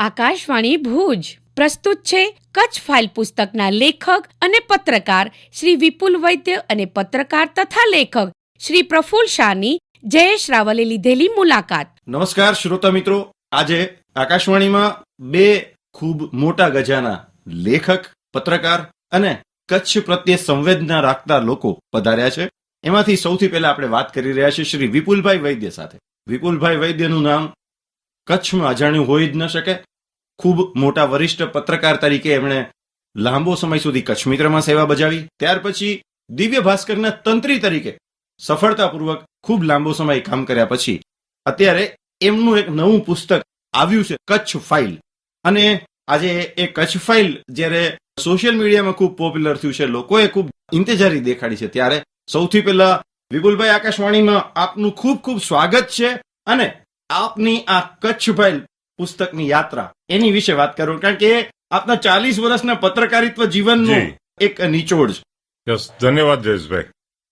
આકાશવાણી ભુજ. પ્રસ્તુત છે કચ્છ ફાઇલ પુસ્તકના લેખક અને પત્રકાર શ્રી વિપુલ વૈદ્ય અને પત્રકાર તથા લેખક શ્રી પ્રફુલ શાહની જયેશ રાવલે લીધેલી મુલાકાત. નમસ્કાર શ્રોતા મિત્રો. આજે આકાશવાણીમાં બે ખૂબ મોટા ગજાના લેખક, પત્રકાર અને કચ્છ પ્રત્યે સંવેદના રાખતા લોકો પધાર્યા છે. એમાંથી સૌથી પહેલા આપણે વાત કરી રહ્યા છીએ શ્રી વિપુલભાઈ વૈદ્ય સાથે. વિપુલભાઈ વૈદ્યનું નામ કચ્છમાં અજાણ્યું હોઈ જ ન શકે. ખૂબ મોટા વરિષ્ઠ પત્રકાર તરીકે એમણે લાંબો સમય સુધી કચ્છ મિત્રમાં સેવા બજાવી. ત્યાર પછી દિવ્ય ભાસ્કરના તંત્રી તરીકે સફળતાપૂર્વક ખૂબ લાંબો સમય કામ કર્યા પછી અત્યારે એમનું એક નવું પુસ્તક આવ્યું છે, કચ્છ ફાઇલ. અને આજે એ કચ્છ ફાઇલ જ્યારે સોશિયલ મીડિયામાં ખૂબ પોપ્યુલર થયું છે, લોકોએ ખૂબ ઇંતજારી દેખાડી છે, ત્યારે સૌથી પહેલા વિપુલભાઈ આકાશવાણીમાં આપનું ખૂબ ખૂબ સ્વાગત છે અને આપની આ કચ્છ ફાઇલ પુસ્તકની યાત્રા એની વિશે વાત કરું કારણ કે આપના ચાલીસ વર્ષના પત્રકારિત્વ જીવનનો. એક નિચોડ છે. યસ ધન્યવાદ જયેશભાઈ.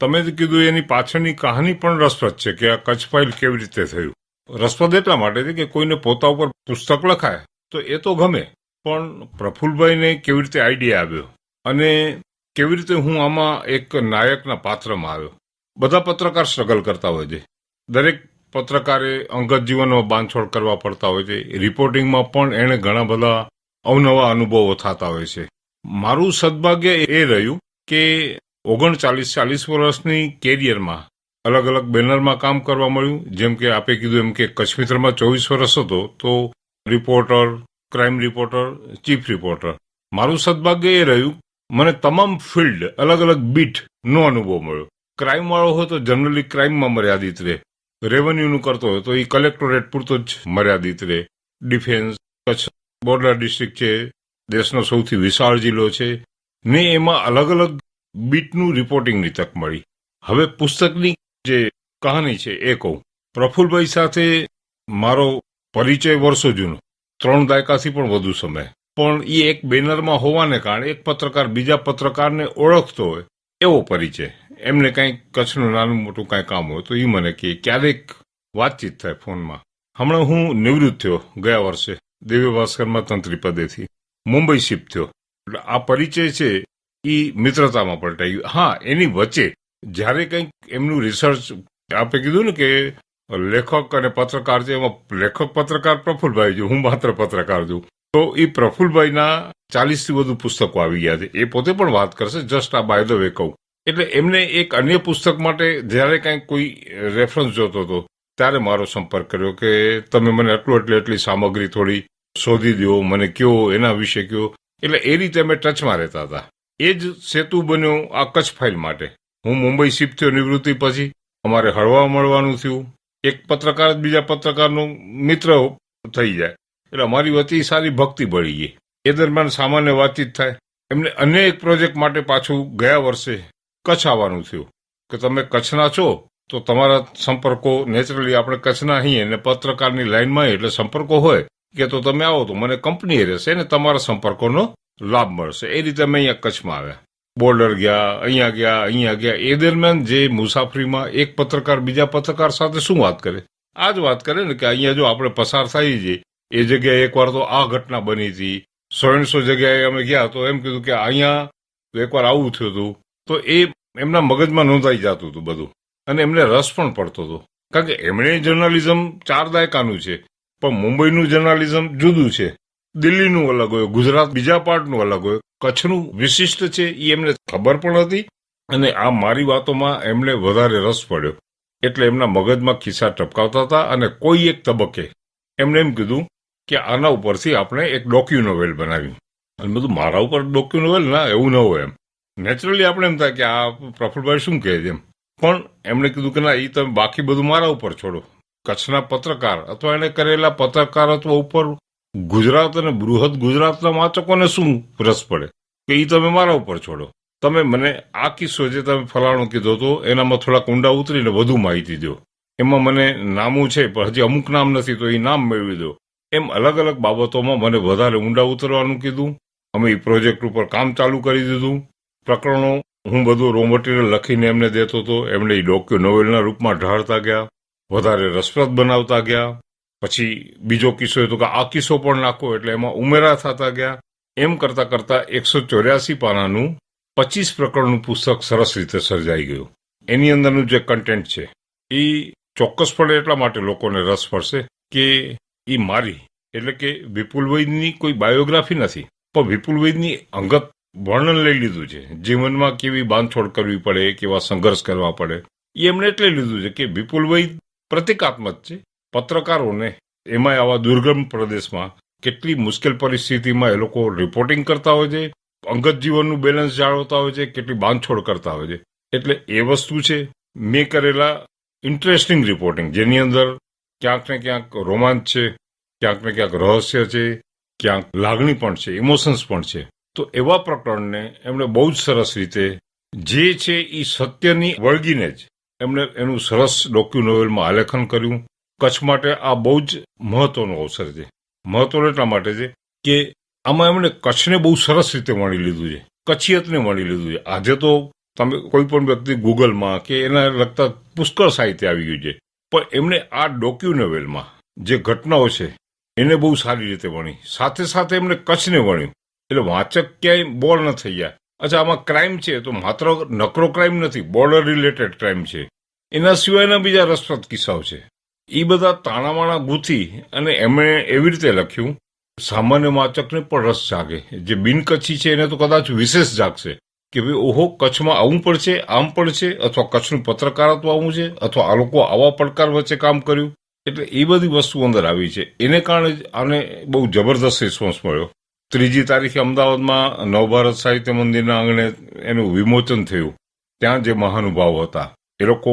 તમે જે કીધું એની પાછળની કહાની પણ રસપ્રદ છે કે આ કચ્છ ફાઇલ કેવી રીતે થયું. રસપ્રદ એટલા માટે છે કે કોઈને પોતા ઉપર પુસ્તક લખાય તો એ તો ગમે પણ પ્રફુલભાઈને કેવી રીતે આઈડિયા આવ્યો? અને કેવી રીતે હું આમાં એક નાયકના પાત્રમાં આવ્યો? બધા પત્રકાર સ્ટ્રગલ કરતા હોય છે. દરેક પત્રકારે અંગત જીવનમાં બાંધછોડ કરવા પડતા હોય છે. રિપોર્ટિંગમાં પણ એણે ઘણા બધા અવનવા અનુભવો થતા હોય છે. મારું સદભાગ્ય એ રહ્યું કે ઓગણચાલીસ ચાલીસ વર્ષની કેરિયરમાં અલગ અલગ બેનરમાં કામ કરવા મળ્યું. જેમ કે આપે કીધું એમ કે કચ્છમિત્રમાં ચોવીસ વર્ષ હતો તો reporter, crime reporter, chief reporter. મારું સદભાગ્ય એ રહ્યું, મને તમામ ફિલ્ડ અલગ અલગ બીટ નો અનુભવ મળ્યો. ક્રાઇમ વાળો હોય તો જનરલી ક્રાઇમમાં મર્યાદિત રહે. રેવન્યુનું કરતો હોય તો એ કલેક્ટોરેટ પૂરતો જ મર્યાદિત રહે. ડિફેન્સ કચ્છ બોર્ડર ડિસ્ટ્રિક્ટ છે, દેશનો સૌથી વિશાળ જિલ્લો છે. ને એમાં અલગ અલગ બીટનું રિપોર્ટિંગની તક મળી. હવે પુસ્તકની જે કહાની છે એ કહું. પ્રફુલભાઈ સાથે મારો પરિચય વર્ષો જૂનો. ત્રણ દાયકાથી પણ વધુ સમય. પણ એ એક બેનરમાં હોવાને કારણે એક પત્રકાર બીજા પત્રકારને ઓળખતો હોય એવો પરિચય. એમને કંઈક કચ્છનું નાનું મોટું કાંઈ કામ હોય તો એ મને કહે ક્યારેક વાતચીત થાય ફોનમાં. હમણાં હું નિવૃત્ત થયો ગયા વર્ષે, દિવ્ય ભાસ્કરમાં તંત્રી પદેથી. મુંબઈ શિફ્ટ થયો. એટલે આ પરિચય છે એ મિત્રતામાં પલટાઈ ગયું. હા, એની વચ્ચે જ્યારે કંઈક એમનું રિસર્ચ આપે કીધું ને કે, લેખક અને પત્રકાર છે, એમાં લેખક પત્રકાર પ્રફુલભાઈ છું, હું માત્ર પત્રકાર છું. તો એ પ્રફુલભાઈના ચાલીસથી વધુ પુસ્તકો આવી ગયા છે. એ પોતે પણ વાત કરશે, જસ્ટ આ બાય ધ વે કહું. એટલે એમને એક અન્ય પુસ્તક માટે જ્યારે કંઈક કોઈ રેફરન્સ જોતો હતો, ત્યારે મારો સંપર્ક કર્યો કે તમે મને આટલું એટલી એટલી સામગ્રી થોડી શોધી દો મને કયો, એના વિશે કયો. એટલે એ રીતે અમે ટચમાં રહેતા હતા. એ જ સેતુ બન્યો આ કચ્છ ફાઇલ માટે. હું મુંબઈ શિફ્ટ થયો નિવૃત્તિ પછી. અમારે હળવા મળવાનું થયું. એક પત્રકાર જ બીજા પત્રકારનો મિત્ર થઈ જાય. એટલે અમારી વતી સારી ભક્તિ બળી ગઈ. એ દરમિયાન સામાન્ય વાતચીત થાય. એમને અન્ય એક પ્રોજેક્ટ માટે પાછું ગયા વર્ષે કચ્છ આવવાનું થયું. કે તમે કચ્છના છો, તો તમારા સંપર્કો નેચરલી આપણે કચ્છના અહીં અને પત્રકારની લાઈનમાં એટલે સંપર્કો હોય, કે તો તમે આવો તો મને કંપની રહેશે ને તમારા સંપર્કોનો લાભ મળશે. એ રીતે અમે અહીંયા કચ્છમાં આવ્યા. બોર્ડર ગયા, અહીંયા ગયા અહીંયા ગયા. એ દરમિયાન જે મુસાફરીમાં એક પત્રકાર બીજા પત્રકાર સાથે શું વાત કરે? આ જ વાત કરે ને કે અહીંયા જો આપણે પસાર થઈ જઈએ એ જગ્યાએ એકવાર તો આ ઘટના બની હતી. સોળસો જગ્યાએ અમે ગયા તો એમ કીધું કે અહીંયા એકવાર આવું થયું હતું. તો એ એમના મગજમાં નોંધાઈ જતું હતું બધું. અને એમને રસ પણ પડતો હતો. કારણ કે એમણે જર્નલિઝમ ચાર દાયકાનું છે, પણ મુંબઈનું જર્નાલિઝમ જુદું છે. દિલ્હીનું અલગ હોય, ગુજરાત બીજા પાર્ટનું અલગ હોય, કચ્છનું વિશિષ્ટ છે એ એમને ખબર પણ હતી અને આ મારી વાતોમાં એમને વધારે રસ પડ્યો. એટલે એમના મગજમાં ખિસ્સા ટપકાવતા હતા અને કોઈ એક તબક્કે એમણે એમ કીધું કે આના ઉપરથી આપણે એક ડોક્યુ નોવેલ બનાવ્યું અને બધું મારા ઉપર ડોક્યુ નોવેલ ના, એવું ન હોય એમ. નેચરલી આપણે એમ થાય કે આ પ્રફુલભાઈ શું કહે છે એમ. પણ એમણે કીધું કે ના એ તમે બાકી બધું મારા ઉપર છોડો. કચ્છના પત્રકાર અથવા એને કરેલા પત્રકારત્વ ઉપર ગુજરાત અને બૃહદ ગુજરાતના વાચકોને શું રસ પડે? કે એ તમે મારા ઉપર છોડો. તમે મને આ કિસ્સો જે તમે ફલાણો કીધો હતો એનામાં થોડાક ઊંડા ઉતરીને વધુ માહિતી દો. એમાં મને નામું છે, પણ હજી અમુક નામ નથી, તો એ નામ મેળવી દો. એમ અલગ અલગ બાબતોમાં મને વધારે ઊંડા ઉતરવાનું કીધું. અમે એ પ્રોજેક્ટ ઉપર કામ ચાલુ કરી દીધું. પ્રકરણો હું બધું રો મટીરિયલ લખીને એમને દેતો હતો એમને એ ડોક્યુ નોવેલના રૂપમાં ઢાળતા ગયા, વધારે રસપ્રદ બનાવતા ગયા. પછી બીજો કિસ્સો હતો કે આ કિસ્સો પણ નાખો એટલે એમાં ઉમેરા થતા ગયા. એમ કરતા કરતા એકસો ચોર્યાસી પાનાનું પચીસ પ્રકરણનું પુસ્તક સરસ રીતે સર્જાઈ ગયું. એની અંદરનું જે કન્ટેન્ટ છે, એ ચોક્કસપણે એટલા માટે લોકોને રસ પડશે કે એ મારી, એટલે કે વિપુલ વૈદની કોઈ બાયોગ્રાફી નથી. પણ વિપુલ વૈદની અંગત વર્ણન લઈ લીધું છે. જીવનમાં કેવી બાંધછોડ કરવી પડે, કેવા સંઘર્ષ કરવા પડે, એ એમણે એટલે લીધું છે કે વિપુલ વૈદ પ્રતિકાત્મક છે. પત્રકારોને એમાં આવા દુર્ગમ પ્રદેશમાં કેટલી મુશ્કેલ પરિસ્થિતિમાં એ લોકો રિપોર્ટિંગ કરતા હોય છે, અંગત જીવનનું બેલેન્સ જાળવતા હોય છે, કેટલી બાંધછોડ કરતા હોય છે. એટલે એ વસ્તુ છે, મેં કરેલા ઇન્ટરેસ્ટિંગ રિપોર્ટિંગ જેની અંદર ક્યાંક ને ક્યાંક રોમાંચ છે, ક્યાંક ને ક્યાંક રહસ્ય છે, ક્યાંક લાગણી પણ છે ઇમોશન્સ પણ છે. તો એવા પ્રકરણને એમણે બહુ જ સરસ રીતે, જે છે એ સત્યની વળગીને જ એમણે એનું સરસ ડોક્યુ નોવેલમાં આલેખન કર્યું. કચ્છ માટે આ બહુ જ મહત્વનો અવસર છે. મહત્વનો એટલા માટે છે કે આમાં એમણે કચ્છને બહુ સરસ રીતે મળી લીધું છે. કચ્છિયતને મળી લીધું છે. આજે તો તમે કોઈ પણ વ્યક્તિ ગૂગલમાં કે એના લગતા પુષ્કળ સાહિત્ય આવી ગયું છે. પણ એમણે આ ડોક્યુ નોવેલમાં જે ઘટનાઓ છે, એને બહુ સારી રીતે વણી. સાથે સાથે એમણે કચ્છને વણ્યું. એટલે વાંચક ક્યાંય બોર ન થઈ ગયા અચ્છા, આમાં ક્રાઇમ છે તો માત્ર નકરો ક્રાઇમ નથી બોર્ડર રિલેટેડ ક્રાઇમ છે. એના સિવાયના બીજા રસપ્રદ કિસ્સાઓ છે. એ બધા તાણામાણા ગૂંથી અને એમણે એવી રીતે લખ્યું, સામાન્ય વાચકને પણ રસ જાગે. જે બિનકચ્છી છે એને તો કદાચ વિશેષ જાગશે. કે ભાઈ, ઓહો, કચ્છમાં આવું પણ છે, આમ પણ છે, અથવા કચ્છનું પત્રકારત્વ આવું છે, અથવા આ લોકો આવા પડકાર વચ્ચે કામ કર્યું. એટલે એ બધી વસ્તુ અંદર આવી છે. એને કારણે આને બહુ જબરદસ્ત રિસ્પોન્સ મળ્યો. ત્રીજી તારીખે અમદાવાદમાં નવભારત સાહિત્ય મંદિરના આંગણે એનું વિમોચન થયું. ત્યાં જે મહાનુભાવ હતા, એ લોકો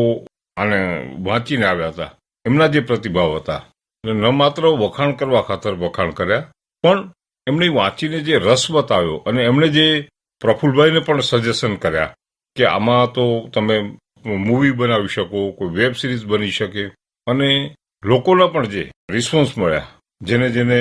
આને વાંચીને આવ્યા હતા. એમના જે પ્રતિભાવ હતા. ન માત્ર વખાણ કરવા ખાતર વખાણ કર્યા, પણ એમણે વાંચીને જે રસ બતાવ્યો અને એમણે જે પ્રફુલભાઈને પણ સજેશન કર્યા કે આમાં તો તમે મૂવી બનાવી શકો, કોઈ વેબ સિરીઝ બની શકે. અને લોકોના પણ જે રિસ્પોન્સ મળ્યા, જેને જેને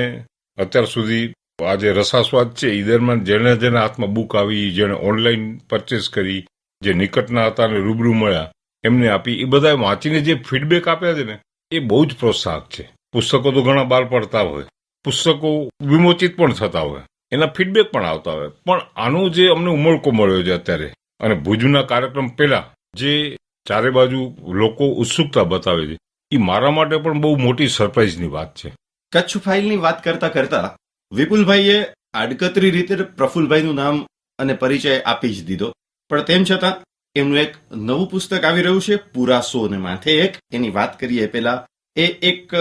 અત્યાર સુધી આ જે રસાસ્વાદ છે. એ દરમિયાન જેને જેને હાથમાં બુક આવી જેને ઓનલાઈન પરચેસ કરી, જે નિકટના હતા અને રૂબરૂ મળ્યા, એમને આપી. એ બધા વાંચીને જે ફીડબેક આપ્યા છે ને, એ બહુ જ પ્રોત્સાહક છે. પુસ્તકો તો ઘણા બહાર પડતા હોય. પુસ્તકો વિમોચિત પણ થતા હોય. એના ફીડબેક પણ આવતા હોય. પણ આનો જે અમને ઉમળકો મળ્યો છે અત્યારે, અને ભુજના કાર્યક્રમ પહેલા જે ચારે બાજુ લોકો ઉત્સુકતા બતાવે છે એ મારા માટે પણ બહુ મોટી સરપ્રાઇઝની વાત છે. કચ્છ ફાઇલની વાત કરતા કરતા વિપુલભાઈએ આડકતરી રીતે પ્રફુલભાઈનું નામ અને પરિચય આપી જ દીધો. પણ તેમ છતાં, એમનું એક નવું પુસ્તક આવી રહ્યું છે પુરાસો ને માથે એક. એની વાત કરીએ પહેલા, એ એક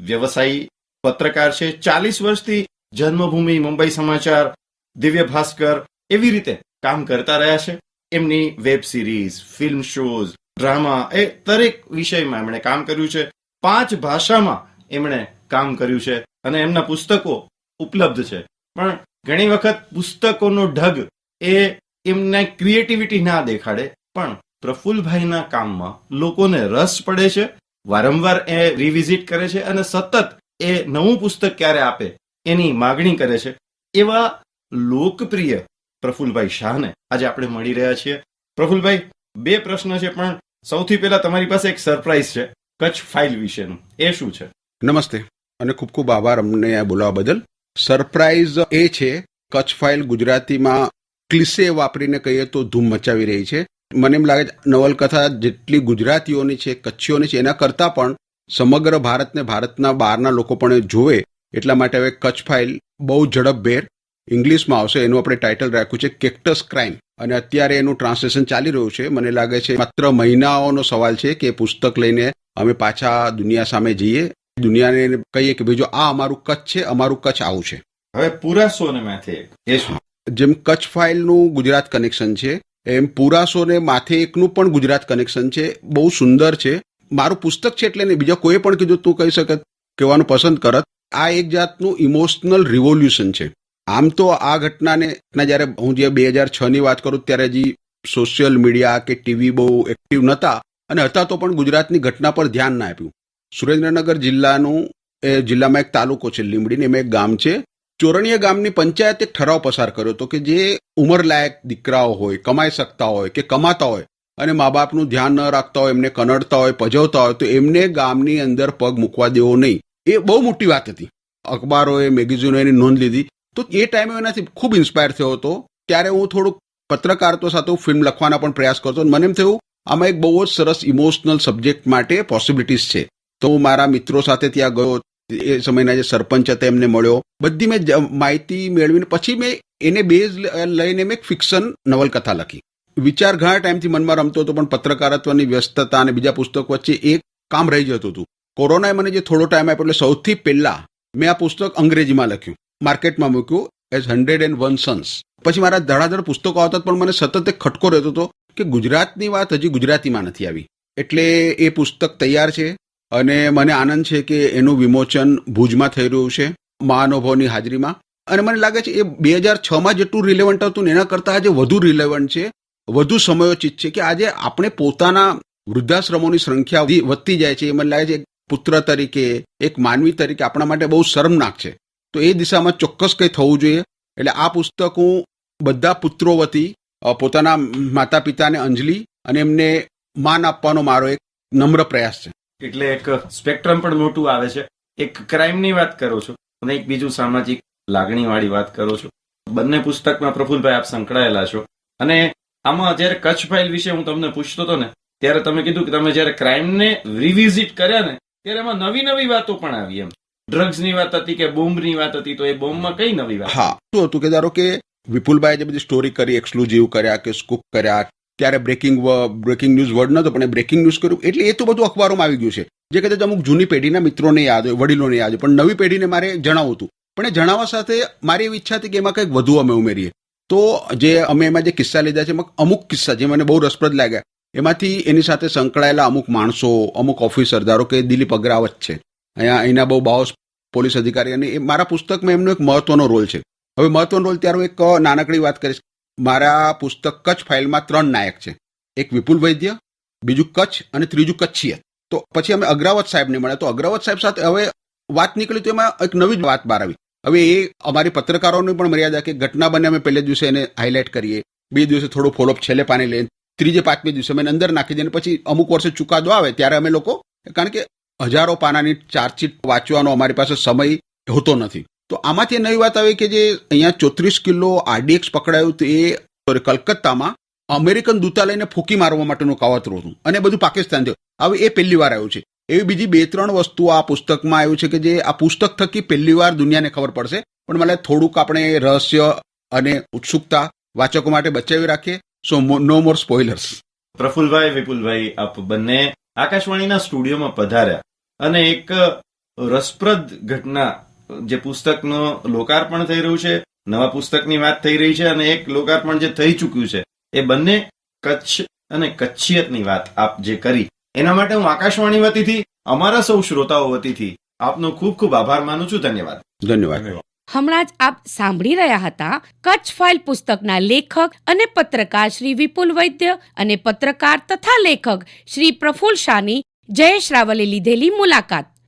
વ્યવસાયી પત્રકાર છે. ચાલીસ વર્ષથી જન્મભૂમિ મુંબઈ સમાચાર, દિવ્ય ભાસ્કર એવી રીતે કામ કરતા રહ્યા છે. એમની web series, film shows, drama એ દરેક વિષયમાં એમણે કામ કર્યું છે. પાંચ ભાષામાં એમણે કામ કર્યું છે. અને એમના પુસ્તકો ઉપલબ્ધ છે. પણ ઘણી વખત પુસ્તકોનો ઢગ એ એમને ક્રિએટિવિટી ના દેખાડે. પણ પ્રફુલભાઈના કામમાં લોકોને રસ પડે છે. વારંવાર એ રિવિઝિટ કરે છે અને સતત એ નવું પુસ્તક ક્યારે આપે એની માગણી કરે છે. એવા લોકપ્રિય પ્રફુલભાઈ શાહને આજે આપણે મળી રહ્યા છીએ. પ્રફુલભાઈ બે પ્રશ્ન છે, પણ સૌથી પહેલા તમારી પાસે એક સરપ્રાઈઝ છે. કચ્છ ફાઇલ વિશેનું. એ શું છે? નમસ્તે અને ખૂબ ખૂબ આભાર અમને આ બોલાવવા બદલ. સરપ્રાઇઝ એ છે, કચ્છ ફાઇલ ગુજરાતીમાં ક્લિસે વાપરીને કહીએ તો ધૂમ મચાવી રહી છે. મને એમ લાગે છે, નવલકથા જેટલી ગુજરાતીઓની છે, કચ્છીઓની છે, એના કરતાં પણ સમગ્ર ભારતને ભારતના બહારના લોકો પણ જોવે એટલા માટે હવે કચ્છ ફાઇલ બહુ ઝડપભેર ઇંગ્લિશમાં આવશે. એનું આપણે ટાઇટલ રાખ્યું છે કેક્ટસ ક્રાઇમ અને અત્યારે એનું ટ્રાન્સલેશન ચાલી રહ્યું છે. મને લાગે છે, માત્ર મહિનાઓનો સવાલ છે કે પુસ્તક લઈને અમે પાછા દુનિયા સામે જઈએ. દુનિયાને કહીએ કે ભાઈ જો આ અમારું કચ્છ છે અમારું કચ્છ આવું છે. હવે પુરાસો ને માથે એ શું જેમ કચ્છ ફાઇલનું ગુજરાત કનેક્શન છે એમ પુરાસોને માથે એકનું પણ ગુજરાત કનેક્શન છે બહુ સુંદર છે. મારું પુસ્તક છે એટલે નહીં બીજા કોઈ પણ કીધું તું કહી શકત કહેવાનું પસંદ કરત. આ એક જાતનું ઇમોશનલ રિવોલ્યુશન છે. આમ તો આ ઘટનાને ના જ્યારે હું જે બે હજાર છ ની વાત કરું ત્યારે હજી સોશિયલ મીડિયા કે ટીવી બહુ એક્ટિવ નહોતા અને હતા તો પણ ગુજરાતની ઘટના પર ધ્યાન ના આપ્યું. સુરેન્દ્રનગર જિલ્લાનું એ જિલ્લામાં એક તાલુકો છે લીમડીને એમાં એક ગામ છે. ચોરણીયા ગામની પંચાયતે એક ઠરાવ પસાર કર્યો હતો કે જે ઉંમરલાયક દીકરાઓ હોય, કમાઈ શકતા હોય કે કમાતા હોય અને મા બાપનું ધ્યાન ન રાખતા હોય, એમને કનડતા હોય, પજવતા હોય, તો એમને ગામની અંદર પગ મૂકવા દેવો નહીં. એ બહુ મોટી વાત હતી. અખબારોએ મેગેઝીનો એની નોંધ લીધી. તો એ ટાઈમે એનાથી ખૂબ ઇન્સ્પાયર થયો હતો. ત્યારે હું થોડુંક પત્રકારત્વ સાથે ફિલ્મ લખવાના પણ પ્રયાસ કરતો મને એમ થયું, આમાં એક બહુ જ સરસ ઇમોશનલ સબ્જેક્ટ માટે પોસિબિલિટીઝ છે. તો હું મારા મિત્રો સાથે ત્યાં ગયો. એ સમયના જે સરપંચ હતા એમને મળ્યો. બધી મેં માહિતી મેળવીને પછી મેં એને બેઝ લઈને મેં ફિક્શન નવલકથા લખી. વિચાર ઘણા ટાઈમથી મનમાં રમતો હતો, પણ પત્રકારત્વની વ્યસ્તતા અને બીજા પુસ્તક વચ્ચે એક કામ રહી જતું હતું. કોરોનાએ મને જે થોડો ટાઈમ આપ્યો એટલે સૌથી પહેલા મેં આ પુસ્તક અંગ્રેજીમાં લખ્યું. માર્કેટમાં મૂક્યું as hundred and one sons પછી મારા ધડાધડ પુસ્તકો આવતા પણ મને સતત એક ખટકો રહેતો હતો કે ગુજરાતની વાત હજી ગુજરાતીમાં નથી આવી. એટલે એ પુસ્તક તૈયાર છે. અને મને આનંદ છે કે એનું વિમોચન ભુજમાં થઈ રહ્યું છે, મહાનુભાવની હાજરીમાં. અને મને લાગે છે એ બે હજાર છમાં જેટલું રિલેવન્ટ હતું ને એના કરતાં આજે વધુ રિલેવન્ટ છે, વધુ સમયોચિત છે કે આજે આપણે પોતાના વૃદ્ધાશ્રમોની સંખ્યા વધતી જાય છે. એ મને લાગે છે પુત્ર તરીકે, એક માનવી તરીકે આપણા માટે બહુ શરમનાક છે. તો એ દિશામાં ચોક્કસ કંઈ થવું જોઈએ. એટલે આ પુસ્તક હું બધા પુત્રો વતી પોતાના માતા પિતાને અંજલિ અને એમને માન આપવાનો મારો એક નમ્ર પ્રયાસ છે. એટલે એક સ્પેક્ટ્રમ પણ મોટું આવે છે. એક ક્રાઇમની વાત કરો છો અને એક બીજું સામાજિક લાગણીવાળી વાત કરો છો. બંને પુસ્તકમાં પ્રફુલભાઈ આપ સંકળાયેલા છો. અને આમાં જ્યારે કચ્છ ફાઇલ વિશે હું તમને પૂછતો હતો ને, ત્યારે તમે કીધું કે તમે જ્યારે ક્રાઇમને રિવિઝિટ કર્યા ને, ત્યારે એમાં નવી નવી વાતો પણ આવી એમ. ડ્રગ્સની વાત હતી કે બોમ્બની વાત હતી, તો એ બોમ્બમાં કઈ નવી વાત? હા, શું હતું કે ધારો કે વિપુલભાઈ જે બધી સ્ટોરી કરી એક્સક્લુઝિવ કર્યા કે સ્કૂપ કર્યા ત્યારે બ્રેકિંગ બ્રેકિંગ ન્યૂઝ વર્ડ નતો, પણ એ બ્રેકિંગ ન્યૂઝ કર્યું. એટલે એ તો બધું અખબારોમાં આવી ગયું છે. જે કદાચ અમુક જૂની પેઢીના મિત્રોને યાદ હોય, વડીલોને યાદ હોય, પણ નવી પેઢીને મારે જણાવવું હતું. પણ એ જણાવવા સાથે મારી એવી ઈચ્છા હતી કે એમાં કંઈક વધુ અમે ઉમેરીએ. તો જે અમે એમાં જે કિસ્સા લીધા છે, એમાં અમુક કિસ્સા જે મને બહુ રસપ્રદ લાગ્યા. એમાંથી એની સાથે સંકળાયેલા અમુક માણસો, અમુક ઓફિસર ધારો કે દિલીપ અગ્રાવત છે. અહીંયા અહીંના બહુ બાઓસ પોલીસ અધિકારી અને એ મારા પુસ્તકમાં એમનો એક મહત્વનો રોલ છે. હવે મહત્વનો રોલ ત્યારે એક નાનકડી વાત કરીશ. મારા પુસ્તક કચ્છ ફાઇલમાં ત્રણ નાયક છે. એક વિપુલ વૈદ્ય, બીજું કચ્છ અને ત્રીજું કચ્છીયત તો પછી અમે અગ્રાવત સાહેબને મળ્યા. તો અગ્રાવત સાહેબ સાથે હવે વાત નીકળી તો એમાં એક નવી જ વાત બહાર આવી. હવે એ અમારી પત્રકારોની પણ મર્યાદા કે ઘટના બને અમે પહેલે દિવસે એને હાઇલાઇટ કરીએ. બે દિવસે થોડું ફોલોઅપ છેલ્લે પાને લઈને ત્રીજે પાંચમે દિવસે અમે અંદર નાખી દઈએ પછી અમુક વર્ષે ચુકાદો આવે ત્યારે અમે લોકો, કારણ કે હજારો પાનાની ચાર્જશીટ વાંચવાનો અમારી પાસે સમય હોતો નથી. તો આમાંથી નવી વાત આવી કે જે અહીંયા ચોત્રીસ કિલો આરડીએક્સ પકડાયું તો એ sorry, કલકત્તામાં અમેરિકન દૂતાલયને ફૂંકી મારવા માટેનું કાવતરું હતું અને બધું પાકિસ્તાન થયું. હવે એ પહેલી વાર આવ્યું છે. એવી બીજી બે ત્રણ વસ્તુઓ આ પુસ્તકમાં આવ્યું છે કે જે આ પુસ્તક થકી પહેલી વાર દુનિયાને ખબર પડશે. પણ મને થોડુંક આપણે રહસ્ય અને ઉત્સુકતા વાચકો માટે બચાવી રાખીએ. સો નો મોર સ્પોઇલર્સ પ્રફુલભાઈ વિપુલભાઈ આપ બંને આકાશવાણીના સ્ટુડિયોમાં પધાર્યા. અને એક રસપ્રદ ઘટના જે પુસ્તકનું લોકાર્પણ થઈ રહ્યું છે નવા પુસ્તકની વાત થઈ રહી છે અને એક લોકાર્પણ જે થઈ ચૂક્યું છે એ બંને કચ્છ અને કચ્છિયતની વાત આપ જે કરી એના માટે હું આકાશવાણી વતીથી અમારા સૌ શ્રોતાઓ વતીથી આપનો ખૂબ ખૂબ આભાર માનું છું. ધન્યવાદ. ધન્યવાદ. હમણાં જ આપ સાંભળી રહ્યા હતા કચ્છ ફાઇલ પુસ્તકના લેખક અને પત્રકાર શ્રી વિપુલ વૈદ્ય અને પત્રકાર તથા લેખક શ્રી પ્રફુલ શાહની જયેશ રાવલે લીધેલી મુલાકાત.